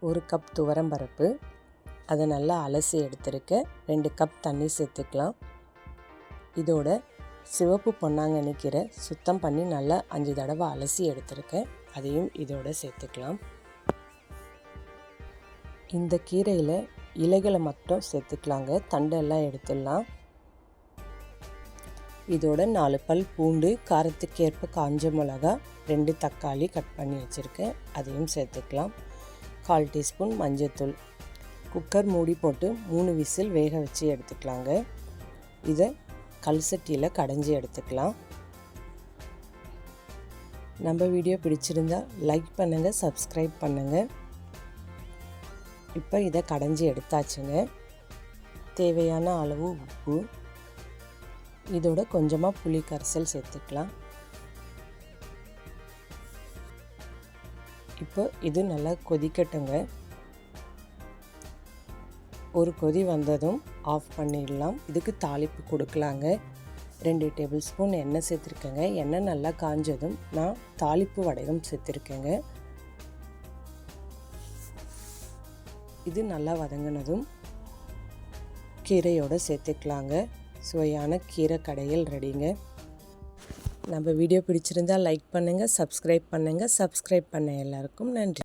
ஒரு கப் துவரம்பருப்பு அதை நல்லா அலசி எடுத்துருக்க ரெண்டு கப் தண்ணி சேர்த்துக்கலாம். இதோட சிவப்பு பொன்னாங்கண்ணி கீரை சுத்தம் பண்ணி நல்லா அஞ்சு தடவை அலசி எடுத்திருக்கேன் அதையும் இதோட சேர்த்துக்கலாம். இந்த கீரையில் இலைகளை மட்டும் சேர்த்துக்கலாங்க. தண்டெல்லாம் எடுத்துடலாம். இதோட நாலு பல் பூண்டு காரத்துக்கேற்ப காஞ்ச மிளகா ரெண்டு தக்காளி கட் பண்ணி வச்சுருக்கேன் அதையும் சேர்த்துக்கலாம். கால் டீஸ்பூன் மஞ்சத்தூள் குக்கர் மூடி போட்டு மூணு விசில் வேக வச்சு எடுத்துக்கலாங்க. இதை கல் சட்டியில் கடைஞ்சி எடுத்துக்கலாம். நம்ம வீடியோ பிடிச்சிருந்தா லைக் பண்ணுங்கள் சப்ஸ்கிரைப் பண்ணுங்கள் இப்போ இதை கடைஞ்சி எடுத்தாச்சுங்க. தேவையான அளவு உப்பு. இதோட கொஞ்சமாக புளி கரைசல் சேர்த்துக்கலாம். இப்போ இது நல்லா கொதிக்கட்டுங்க. ஒரு கொதி வந்ததும் ஆஃப் பண்ணிடலாம். இதுக்கு தாளிப்பு கொடுக்கலாங்க. ரெண்டு டேபிள் ஸ்பூன் எண்ணெய் சேர்த்துருக்கேங்க. எண்ணெய் நல்லா காஞ்சதும் நான் தாளிப்பு வடகம் சேர்த்துருக்கேங்க. இது நல்லா வதங்கினதும் கீரையோடு சேர்த்துக்கலாங்க. சுவையான கீரை கடையில் ரெடிங்க நம்ம வீடியோ பிடிச்சிருந்தால் லைக் பண்ணுங்கள் சப்ஸ்கிரைப் பண்ணுங்கள் சப்ஸ்கிரைப் பண்ண எல்லாருக்கும் நன்றி.